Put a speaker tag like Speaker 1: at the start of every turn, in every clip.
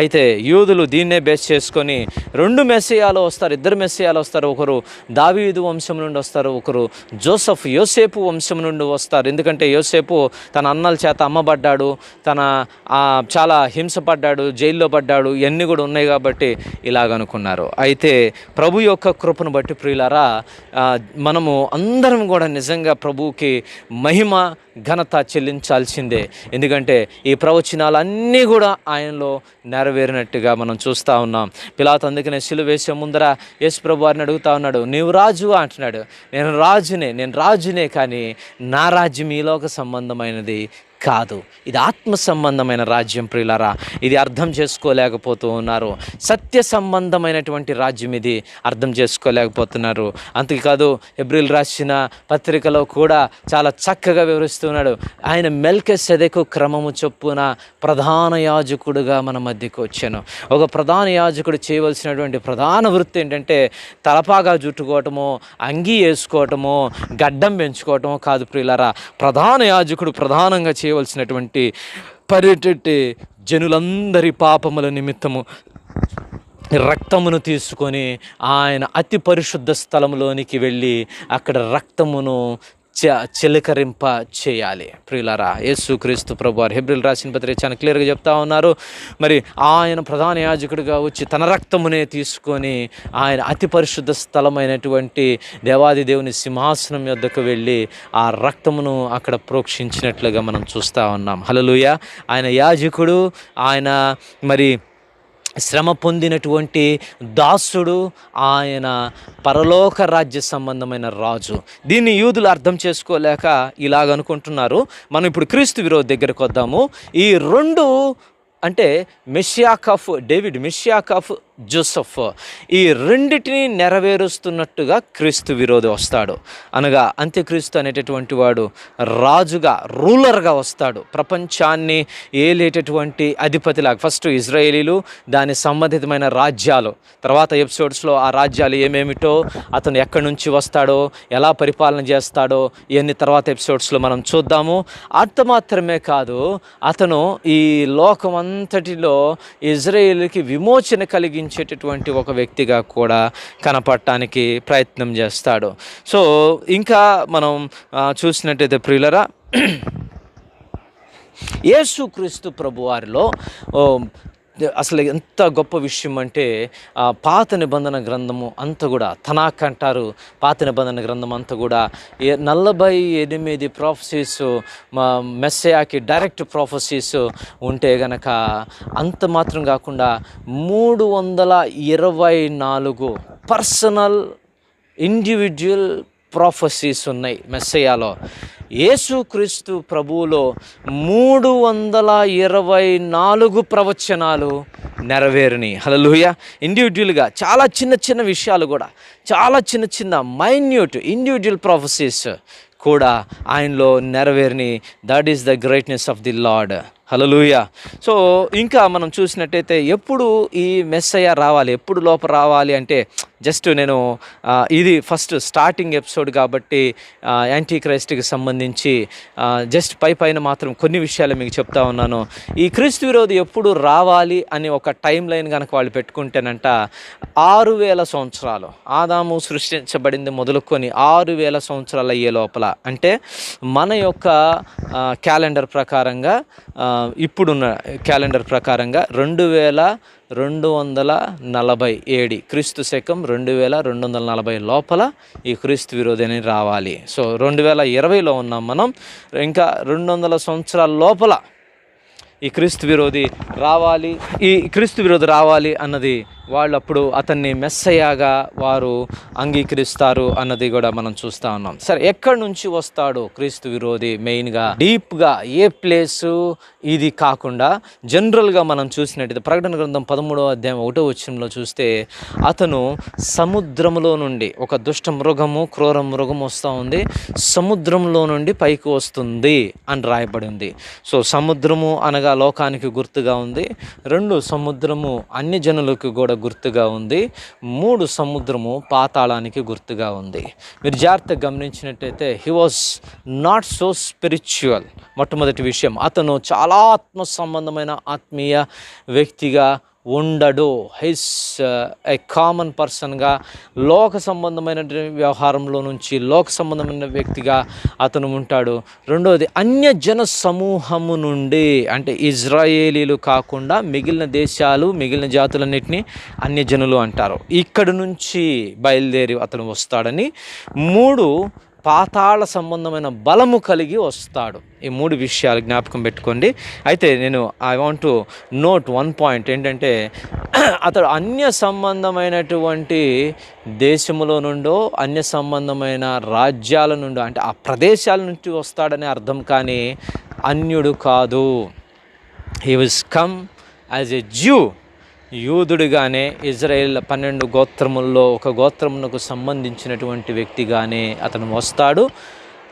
Speaker 1: అయితే యూదులు దీన్నే బేస్ చేసుకొని రెండు మెస్సియాలు వస్తారు ఇద్దరు మెస్సియాలు వస్తారు. ఒకరు దావీదు వంశం నుండి వస్తారు ఒకరు జోసఫ్ యోసేపు వంశం నుండి వస్తారు. ఎందుకంటే యోసేపు తన అన్నల చేత అమ్మబడ్డాడు తన చాలా హింసపడ్డాడు జైల్లో పడ్డాడు ఇవన్నీ కూడా ఉన్నాయి కాబట్టి ఇలాగనుకున్నారు. అయితే ప్రభు యొక్క కృపను బట్టి ప్రియులారా మనము అందరం కూడా నిజంగా ప్రభువుకి మహిమ ఘనత చెల్లించాల్సిందే. ఎందుకంటే ఈ ప్రవచనాలన్నీ కూడా ఆయనలో నెరవేరినట్టుగా మనం చూస్తూ ఉన్నాం. పిలాత్ అందుకనే సిలువ వేసే ముందర యేసు ప్రభు వారిని అడుగుతా ఉన్నాడు నీవు రాజు అంటున్నాడు. నేను రాజునే నేను రాజునే కానీ నా రాజ్యం ఈ లోక సంబంధమైనది కాదు. ఇది ఆత్మ సంబంధమైన రాజ్యం ప్రియులారా. ఇది అర్థం చేసుకోలేకపోతూ ఉన్నారు సత్య సంబంధమైనటువంటి రాజ్యం ఇది అర్థం చేసుకోలేకపోతున్నారు. అంతేకాదు ఎబ్రిల్ రాసిన పత్రికలో కూడా చాలా చక్కగా వివరిస్తున్నాడు. ఆయన మెల్క సెదకు క్రమము చొప్పున ప్రధాన యాజకుడుగా మన మధ్యకు వచ్చాను. ఒక ప్రధాన యాజకుడు చేయవలసినటువంటి ప్రధాన వృత్తి ఏంటంటే తలపాగా జుట్టుకోవటము అంగీ వేసుకోవటము గడ్డం పెంచుకోవటము కాదు ప్రియులారా. ప్రధాన యాజకుడు ప్రధానంగా చే చేయవలసినటువంటి పరిటెట్టి జనులందరి పాపముల నిమిత్తము రక్తమును తీసుకొని ఆయన అతి పరిశుద్ధ స్థలంలోనికి వెళ్ళి అక్కడ రక్తమును చ చిలకరింప చేయాలి. ప్రియులారా యేసుక్రీస్తు ప్రభు వారు హెబ్రిల్ రాసిన పత్రిక చాలా క్లియర్గా చెప్తా ఉన్నారు. మరి ఆయన ప్రధాన యాజకుడిగా వచ్చి తన రక్తమునే తీసుకొని ఆయన అతి పరిశుద్ధ స్థలమైనటువంటి దేవాది దేవుని సింహాసనం యొద్దకు వెళ్ళి ఆ రక్తమును అక్కడ ప్రోక్షించినట్లుగా మనం చూస్తూ ఉన్నాం. హలలుయ ఆయన యాజకుడు ఆయన మరి శ్రమ పొందినటువంటి దాసుడు ఆయన పరలోక రాజ్య సంబంధమైన రాజు. దీన్ని యూదులు అర్థం చేసుకోలేక ఇలాగ అనుకుంటున్నారు. మనం ఇప్పుడు క్రీస్తు విరోధ దగ్గరకు వద్దాము. ఈ రెండు అంటే మెషియాక్ కఫ్ డేవిడ్ మెషియాక్ కఫ్ జోసఫ్. ఈ రెండిటిని నెరవేరుస్తున్నట్టుగా క్రీస్తు విరోధి వస్తాడు. అనగా అంత్యక్రీస్తు అనేటటువంటి వాడు రాజుగా రూలర్గా వస్తాడు. ప్రపంచాన్ని ఏలేటటువంటి అధిపతిలాగా ఫస్ట్ ఇజ్రాయేలీలు దాని సంబంధితమైన రాజ్యాలు. తర్వాత ఎపిసోడ్స్లో ఆ రాజ్యాలు ఏమేమిటో అతను ఎక్కడి నుంచి వస్తాడో ఎలా పరిపాలన చేస్తాడో ఇవన్నీ తర్వాత ఎపిసోడ్స్లో మనం చూద్దాము. అంత మాత్రమే కాదు అతను ఈ లోకం అంతటిలో ఇజ్రాయేల్కి విమోచన ప్రేమించేటటువంటి ఒక వ్యక్తిగా కూడా కనపడటానికి ప్రయత్నం చేస్తాడు. సో ఇంకా మనం చూసినట్టయితే ప్రియులరా యేసుక్రీస్తు ప్రభువారిలో అసలు ఎంత గొప్ప విషయం అంటే ఆ పాత నిబంధన గ్రంథము అంతా కూడా తనాక్ అంటారు పాత నిబంధన గ్రంథం అంతా కూడా ఏ నలభై ఎనిమిది ప్రాఫెసీస్ మా మెస్సయాకి డైరెక్ట్ ప్రాఫెసీస్ ఉంటే గనక అంత మాత్రం కాకుండా మూడు వందల ఇరవై నాలుగు పర్సనల్ ఇండివిజువల్ ప్రాఫెసీస్ ఉన్నాయి మెస్సయాలో యేసుక్రీస్తు ప్రభువులో మూడు వందల ఇరవై నాలుగు ప్రవచనాలు నెరవేరినాయి. హలలుయ ఇండివిజువల్గా చాలా చిన్న చిన్న విషయాలు కూడా చాలా చిన్న చిన్న మైన్యూట్ ఇండివిజువల్ ప్రాఫసీస్ కూడా ఆయనలో నెరవేరిని that is the greatness of the lord hallelujah so ఇంకా మనం చూసినట్టయితే ఎప్పుడు ఈ మెస్సయ్య రావాలి ఎప్పుడు లోపల రావాలి అంటే జస్ట్ నేను ఇది ఫస్ట్ స్టార్టింగ్ ఎపిసోడ్ కాబట్టి యాంటీ క్రైస్ట్కి సంబంధించి జస్ట్ పై పైన మాత్రం కొన్ని విషయాలు మీకు చెప్తా ఉన్నాను. ఈ క్రీస్తు విరోధి ఎప్పుడు రావాలి అని ఒక టైం లైన్ కనుక వాళ్ళు పెట్టుకుంటేనంట ఆరు వేల సంవత్సరాలు. ఆదాము సృష్టించబడింది మొదలుకొని ఆరు వేల సంవత్సరాలు అయ్యే లోపల. అంటే మన యొక్క క్యాలెండర్ ప్రకారంగా ఇప్పుడున్న క్యాలెండర్ ప్రకారంగా రెండు వేల రెండు వందల నలభై ఏడి క్రీస్తు శకం రెండు వేల రెండు వందల నలభై లోపల ఈ క్రీస్తు విరోధి అనేది రావాలి. సో రెండు వేల ఇరవైలో ఉన్నాం మనం. ఇంకా రెండు వందల సంవత్సరాల లోపల ఈ క్రీస్తు విరోధి రావాలి ఈ క్రీస్తు విరోధి రావాలి అన్నది వాళ్ళు అప్పుడు అతన్ని మెస్సయ్యాగా వారు అంగీకరిస్తారు అన్నది కూడా మనం చూస్తూ ఉన్నాం. సరే ఎక్కడి నుంచి వస్తాడు క్రీస్తు విరోధి మెయిన్గా? డీప్గా ఏ ప్లేసు? ఇది కాకుండా జనరల్గా మనం చూసినట్టయితే ప్రకటన గ్రంథం పదమూడవ అధ్యాయం ఒకటో వచ్చంలో చూస్తే అతను సముద్రంలో నుండి ఒక దుష్ట మృగము క్రూర మృగం వస్తూ ఉంది. సముద్రంలో నుండి పైకి వస్తుంది అని రాయబడి ఉంది. సో సముద్రము అనగా లోకానికి గుర్తుగా ఉంది. రెండు సముద్రము అన్ని జనులకు కూడా గుర్తుగా ఉంది. మూడు సముద్రము పాతాళానికి గుర్తుగా ఉంది. మీరు జాగ్రత్తగా గమనించినట్టయితే he was not so spiritual మొట్టమొదటి విషయం అతను చాలా ఆత్మ సంబంధమైన ఆత్మీయ వ్యక్తిగా ఉండడు. హిస్ ఏ కామన్ పర్సన్గా లోక సంబంధమైన వ్యవహారంలో నుంచి లోక సంబంధమైన వ్యక్తిగా అతను ఉంటాడు. రెండవది అన్యజన సమూహము నుండి అంటే ఇజ్రాయేలీలు కాకుండా మిగిలిన దేశాలు మిగిలిన జాతులన్నింటినీ అన్యజనులు అంటారు. ఇక్కడి నుంచి బయలుదేరి అతను వస్తాడని. మూడు పాతాళ సంబంధమైన బలము కలిగి వస్తాడు. ఈ మూడు విషయాలు జ్ఞాపకం పెట్టుకోండి. అయితే నేను I want to note one point ఏంటంటే అతడు అన్య సంబంధమైనటువంటి దేశములో నుండో అన్య సంబంధమైన రాజ్యాల నుండో అంటే ఆ ప్రదేశాల నుంచి వస్తాడనే అర్థం కానీ అన్యుడు కాదు. He will come as a Jew యూదుడిగానే Israel పన్నెండు గోత్రముల్లో ఒక గోత్రమునకు సంబంధించినటువంటి వ్యక్తిగానే అతను వస్తాడు.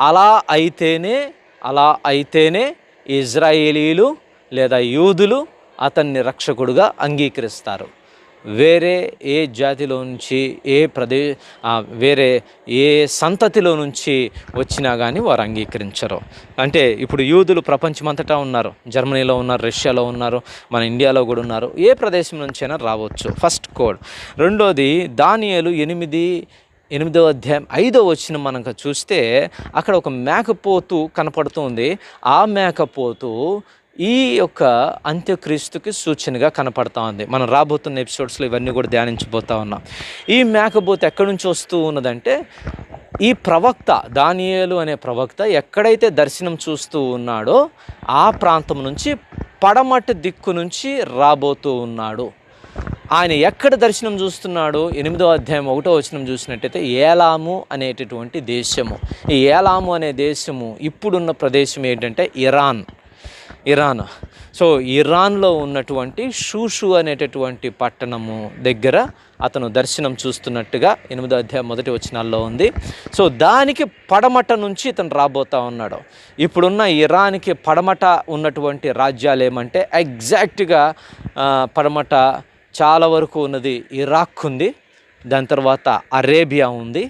Speaker 1: అలా అయితేనే అలా అయితేనే ఇజ్రాయేలీలు లేదా యూదులు అతన్ని రక్షకుడుగా అంగీకరిస్తారు. వేరే ఏ జాతిలో నుంచి ఏ ప్రదే వేరే ఏ సంతతిలో నుంచి వచ్చినా కానీ వారు అంగీకరించరు. అంటే ఇప్పుడు యూదులు ప్రపంచమంతటా ఉన్నారు. జర్మనీలో ఉన్నారు రష్యాలో ఉన్నారు మన ఇండియాలో కూడా ఉన్నారు. ఏ ప్రదేశం నుంచైనా రావచ్చు. ఫస్ట్ కోడ్ రెండోది దానియలు ఎనిమిది ఎనిమిదో అధ్యాయం ఐదో వచ్చిన మనకు చూస్తే అక్కడ ఒక మేకపోతు కనపడుతుంది ఆ మేకపోతు ఈ యొక్క అంత్యక్రీస్తుకి సూచనగా కనపడతా ఉంది. మనం రాబోతున్న ఎపిసోడ్స్లో ఇవన్నీ కూడా ధ్యానించబోతా ఉన్నాం. ఈ మేకబోత్ ఎక్కడి నుంచి వస్తూ ఉన్నదంటే ఈ ప్రవక్త దానియేలు అనే ప్రవక్త ఎక్కడైతే దర్శనం చూస్తూ ఉన్నాడో ఆ ప్రాంతం నుంచి పడమటి దిక్కు నుంచి రాబోతూ ఉన్నాడు. ఆయన ఎక్కడ దర్శనం చూస్తున్నాడు ఎనిమిదో అధ్యాయం ఒకటో వచనం చూసినట్టయితే ఏలాము అనేటటువంటి దేశము. ఈ ఏలాము అనే దేశము ఇప్పుడున్న ప్రదేశం ఏంటంటే ఇరాన్. ఇరాన్. సో ఇరాన్లో ఉన్నటువంటి షూషు అనేటటువంటి పట్టణము దగ్గర అతను దర్శనం చూస్తున్నట్టుగా ఎనిమిదో అధ్యాయం మొదటి వచనాల్లో ఉంది. సో దానికి పడమట నుంచి ఇతను రాబోతా ఉన్నాడు. ఇప్పుడున్న ఇరాన్కి పడమట ఉన్నటువంటి రాజ్యాలు ఏమంటే ఎగ్జాక్ట్గా పడమట చాలా వరకు ఉన్నది ఇరాక్ ఉంది. దాని తర్వాత అరేబియా ఉంది.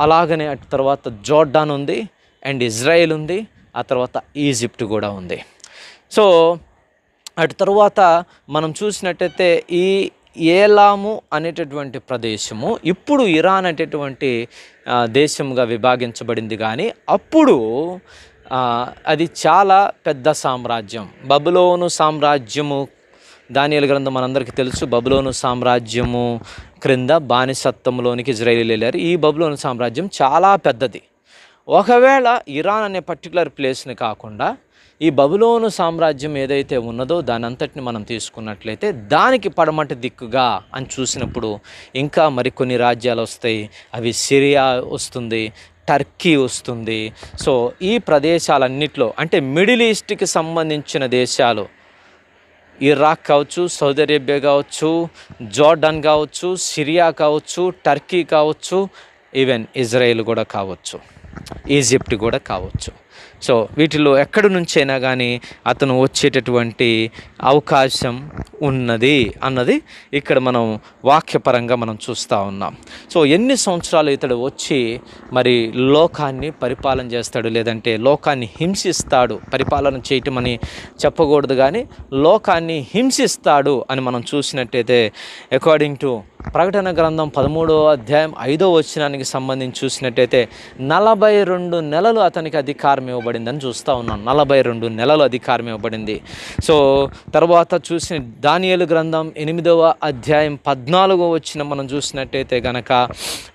Speaker 1: అలాగనే అటు తర్వాత జోర్డాన్ ఉంది. అండ్ ఇజ్రాయెల్ ఉంది. ఆ తర్వాత ఈజిప్ట్ కూడా ఉంది. సో అటు తర్వాత మనం చూసినట్టయితే ఈ ఏలాము అనేటటువంటి ప్రదేశము ఇప్పుడు ఇరాన్ అనేటటువంటి దేశంగా విభాగించబడింది కానీ అప్పుడు అది చాలా పెద్ద సామ్రాజ్యం. బబులోను సామ్రాజ్యము దానియల గ్రంథం మనందరికీ తెలుసు. బబులోను సామ్రాజ్యము క్రింద బానిసత్వంలోనికి ఇజ్రాయిల్ వెళ్ళారు. ఈ బబులోను సామ్రాజ్యం చాలా పెద్దది. ఒకవేళ ఇరాన్ అనే పర్టికులర్ ప్లేస్ని కాకుండా ఈ బబులోను సామ్రాజ్యం ఏదైతే ఉన్నదో దానంతటిని మనం తీసుకున్నట్లయితే దానికి పడమటి దిక్కుగా అని చూసినప్పుడు ఇంకా మరికొన్ని రాజ్యాలు వస్తాయి. అవి సిరియా వస్తుంది టర్కీ వస్తుంది. సో ఈ ప్రదేశాలన్నిటిలో అంటే మిడిల్ ఈస్ట్కి సంబంధించిన దేశాలు ఇరాక్ కావచ్చు సౌదీ అరేబియా కావచ్చు జోర్డన్ కావచ్చు సిరియా కావచ్చు టర్కీ కావచ్చు ఈవెన్ ఇజ్రాయెల్ కూడా కావచ్చు ఈజిప్ట్ కూడా కావచ్చు. సో వీటిలో ఎక్కడి నుంచైనా కానీ అతను వచ్చేటటువంటి అవకాశం ఉన్నది అన్నది ఇక్కడ మనం వాక్యపరంగా మనం చూస్తూ ఉన్నాం. సో ఎన్ని సంవత్సరాలు ఇతడు వచ్చి మరి లోకాన్ని పరిపాలన చేస్తాడు లేదంటే లోకాన్ని హింసిస్తాడు పరిపాలన చేయటం అని చెప్పకూడదు కానీ లోకాన్ని హింసిస్తాడు అని మనం చూసినట్టయితే అకార్డింగ్ టు ప్రకటన గ్రంథం పదమూడో అధ్యాయం ఐదో వచనానికి సంబంధించి చూసినట్టయితే నలభై రెండు నెలలు అతనికి అధికారం ఇవ్వబడిందని చూస్తూ ఉన్నాం. నలభై రెండు నెలలు అధికారం ఇవ్వబడింది. సో తర్వాత చూసిన దానియలు గ్రంథం ఎనిమిదవ అధ్యాయం పద్నాలుగో వచ్చిన మనం చూసినట్టయితే గనక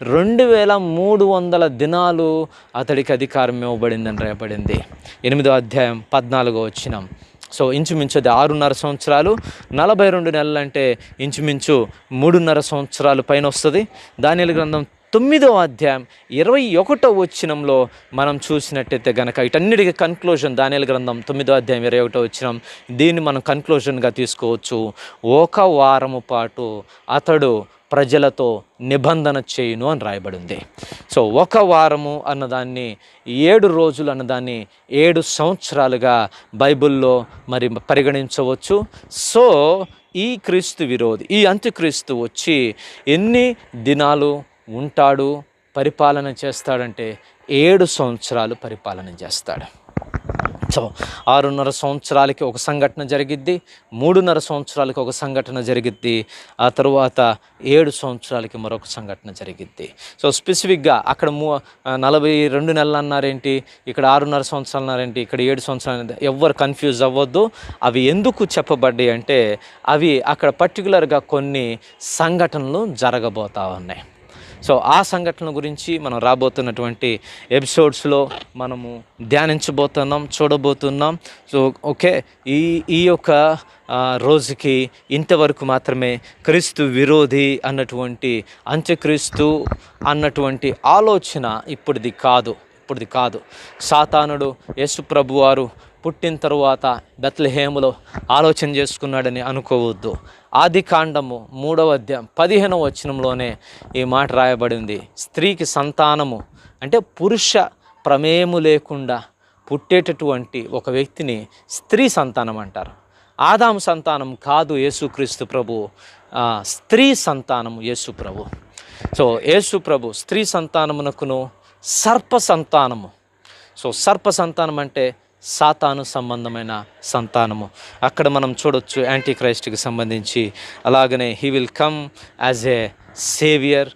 Speaker 1: రెండు వేల మూడు వందల దినాలు అతడికి అధికారం ఇవ్వబడిందని రాయబడింది. ఎనిమిదో అధ్యాయం పద్నాలుగో వచ్చినాం సో ఇంచుమించు అది ఆరున్నర సంవత్సరాలు. నలభై రెండు నెలలు అంటే ఇంచుమించు మూడున్నర సంవత్సరాలు పైన వస్తుంది. దానిల గ్రంథం తొమ్మిదో అధ్యాయం ఇరవై ఒకటో వచ్చినంలో మనం చూసినట్టయితే గనక వీటన్నిటికీ కన్క్లూజన్ దానిల గ్రంథం తొమ్మిదో అధ్యాయం ఇరవై ఒకటో వచ్చినం దీన్ని మనం కన్క్లూజన్గా తీసుకోవచ్చు. ఒక వారము పాటు అతడు ప్రజలతో నిబంధన చేయును అని రాయబడింది. సో ఒక వారము అన్నదాన్ని ఏడు రోజులు అన్నదాన్ని ఏడు సంవత్సరాలుగా బైబిల్లో మరి పరిగణించవచ్చు. సో ఈ క్రీస్తు విరోధి ఈ అంత్యక్రీస్తు వచ్చి ఎన్ని దినాలు ఉంటాడు పరిపాలన చేస్తాడంటే ఏడు సంవత్సరాలు పరిపాలన చేస్తాడు. సో ఆరున్నర సంవత్సరాలకి ఒక సంఘటన జరిగిద్ది మూడున్నర సంవత్సరాలకి ఒక సంఘటన జరిగిద్ది ఆ తరువాత ఏడు సంవత్సరాలకి మరొక సంఘటన జరిగిద్ది. సో స్పెసిఫిక్గా అక్కడ మూ నలభై రెండు నెలలు అన్నారేంటి ఇక్కడ ఆరున్నర సంవత్సరాలు అన్నారేంటి ఇక్కడ ఏడు సంవత్సరాలు ఎవ్వరు కన్ఫ్యూజ్ అవ్వద్దు. అవి ఎందుకు చెప్పబడ్డాయి అంటే అవి అక్కడ పర్టికులర్గా కొన్ని సంఘటనలు జరగబోతా ఉన్నాయి. సో ఆ సంఘటన గురించి మనం రాబోతున్నటువంటి ఎపిసోడ్స్లో మనము ధ్యానించబోతున్నాం చూడబోతున్నాం. సో ఓకే ఈ ఈ యొక్క రోజుకి ఇంతవరకు మాత్రమే క్రీస్తు విరోధి అన్నటువంటి అంత్యక్రీస్తు అన్నటువంటి ఆలోచన ఇప్పటిది కాదు ఇప్పుడుది కాదు. సాతానుడు యేసు ప్రభువారు పుట్టిన తరువాత బెత్లహేములో ఆలోచన చేసుకున్నాడని అనుకోవద్దు. ఆది కాండము మూడవ అధ్యాయం పదిహేనవ వచనంలోనే ఈ మాట రాయబడింది. స్త్రీకి సంతానము అంటే పురుష ప్రమేయము లేకుండా పుట్టేటటువంటి ఒక వ్యక్తిని స్త్రీ సంతానం అంటారు. ఆదాము సంతానం కాదు యేసుక్రీస్తు ప్రభు. స్త్రీ సంతానము యేసు ప్రభు సో యేసు ప్రభు స్త్రీ సంతానమునకును సర్ప సంతానము. సో సర్ప సంతానం అంటే సాతాను సంబంధమైన సంతానము. అక్కడ మనం చూడొచ్చు యాంటీ క్రైస్ట్కి సంబంధించి. అలాగనే he will come as a saviour.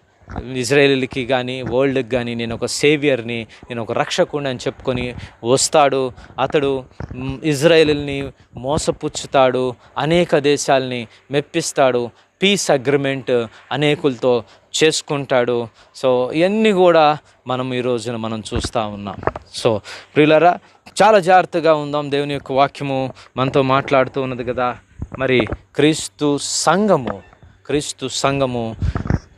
Speaker 1: ఇజ్రాయేల్కి కానీ వరల్డ్కి కానీ నేను ఒక సేవియర్ని నేను ఒక రక్షకుడిని అని చెప్పుకొని వస్తాడు. అతడు ఇజ్రాయేల్ని మోసపుచ్చుతాడు. అనేక దేశాలని మెప్పిస్తాడు. పీస్ అగ్రిమెంట్ అనేకులతో చేసుకుంటాడు. సో ఇవన్నీ కూడా మనం ఈ రోజున మనం చూస్తూ ఉన్నాం. సో ప్రియులరా చాలా జాగ్రత్తగా ఉందాం. దేవుని యొక్క వాక్యము మనతో మాట్లాడుతూ ఉన్నది కదా. మరి క్రీస్తు సంఘము క్రీస్తు సంఘము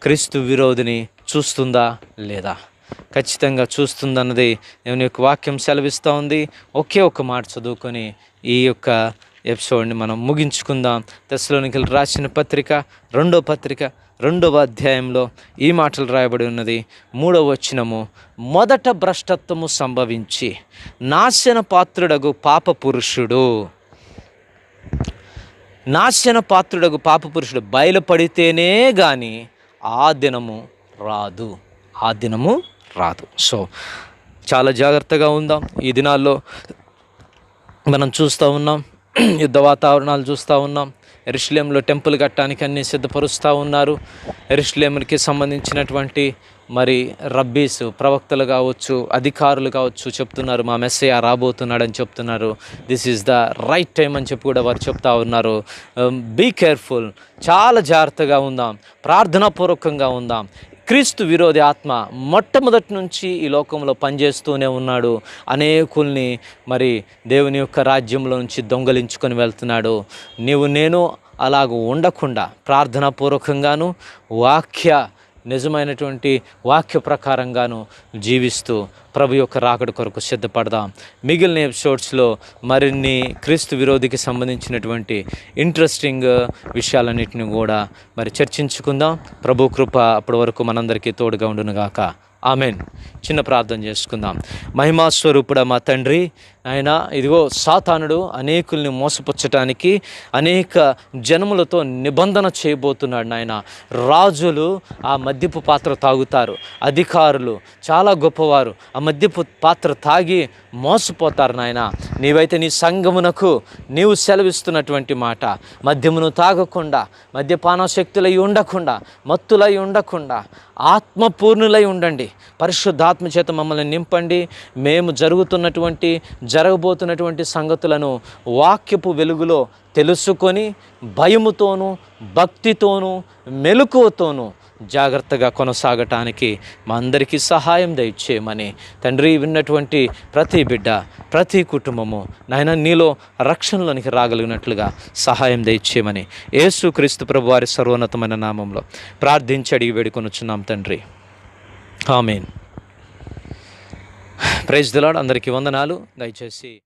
Speaker 1: క్రీస్తు విరోధిని చూస్తుందా లేదా? ఖచ్చితంగా చూస్తుందన్నది దేవుని యొక్క వాక్యం సెలవిస్తూ ఉంది. ఒకే ఒక మాట చదువుకొని ఈ యొక్క ఎపిసోడ్ని మనం ముగించుకుందాం. దశలోనికి రాసిన పత్రిక రెండో పత్రిక రెండవ అధ్యాయంలో ఈ మాటలు రాయబడి ఉన్నది. మూడవ వచనము మొదట భ్రష్టత్వము సంభవించి నాశన పాత్రుడగు పాప పురుషుడు నాశన పాత్రుడగు పాప పురుషుడు బయలుపడితేనే కానీ ఆ దినము రాదు. ఆ దినము రాదు. సో చాలా జాగ్రత్తగా ఉందాం. ఈ దినాల్లో మనం చూస్తూ ఉన్నాం యుద్ధ వాతావరణాలు చూస్తూ ఉన్నాం. ఎరుషులేంలో టెంపుల్ కట్టడానికి అన్ని సిద్ధపరుస్తూ ఉన్నారు. ఎరుషులేములకి సంబంధించినటువంటి మరి రబ్బీస్ ప్రవక్తలు కావచ్చు అధికారులు కావచ్చు చెప్తున్నారు మా మెస్సయ్య రాబోతున్నాడని చెప్తున్నారు. This is the right time అని చెప్పి కూడా వారు చెప్తా ఉన్నారు. Um, బీ కేర్ఫుల్ చాలా జాగ్రత్తగా ఉందాం. ప్రార్థనాపూర్వకంగా ఉందాం. క్రీస్తు విరోధి ఆత్మ మొట్టమొదటి నుంచి ఈ లోకంలో పనిచేస్తూనే ఉన్నాడు. అనేకుల్ని మరి దేవుని యొక్క రాజ్యంలో నుంచి దొంగలించుకొని వెళ్తున్నాడు. నీవు నేను అలాగ ఉండకుండా ప్రార్థనాపూర్వకంగాను వాక్య నిజమైనటువంటి వాక్య ప్రకారంగాను జీవిస్తూ ప్రభు యొక్క రాకడ కొరకు సిద్ధపడదాం. మిగిలిన ఎపిసోడ్స్లో మరిన్ని క్రీస్తు విరోధికి సంబంధించినటువంటి ఇంట్రెస్టింగ్ విషయాలన్నింటిని కూడా మరి చర్చించుకుందాం. ప్రభు కృప అప్పటి వరకు మనందరికీ తోడుగా ఉండునుగాక. ఆమెన్. చిన్న ప్రార్థన చేసుకుందాం. మహిమాస్వరూపుడ మా తండ్రి ఆయన ఇదిగో సాతానుడు అనేకుల్ని మోసపుచ్చటానికి అనేక జనములతో నిబంధన చేయబోతున్నాడు నాయన. రాజులు ఆ మద్యపు పాత్ర తాగుతారు అధికారులు చాలా గొప్పవారు ఆ మద్యపు పాత్ర తాగి మోసపోతారు నాయన. నీవైతే నీ సంగమునకు నీవు సెలవిస్తున్నటువంటి మాట. మద్యమును తాగకుండా మద్యపాన శక్తులై ఉండకుండా మత్తులై ఉండకుండా ఆత్మపూర్ణులై ఉండండి. పరిశుద్ధాత్మ చేత మమ్మల్ని నింపండి. మేము జరుగుతున్నటువంటి జ జరగబోతున్నటువంటి సంగతులను వాక్యపు వెలుగులో తెలుసుకొని భయముతోనూ భక్తితోనూ మెలకువతోనూ జాగ్రత్తగా కొనసాగటానికి మా అందరికీ సహాయం దయచేయమని తండ్రి విన్నటువంటి ప్రతి బిడ్డ ప్రతి కుటుంబము నాయన నీలో రక్షణలోనికి రాగలిగినట్లుగా సహాయం దయచేయమని యేసు క్రీస్తు ప్రభు వారి సర్వోన్నతమైన నామంలో ప్రార్థించి అడిగి వేడుకొనుచున్నాం తండ్రి. ఆమెన్. ప్రైజ్ దిలాడ్ అందరికీ వందనాలు. దయచేసి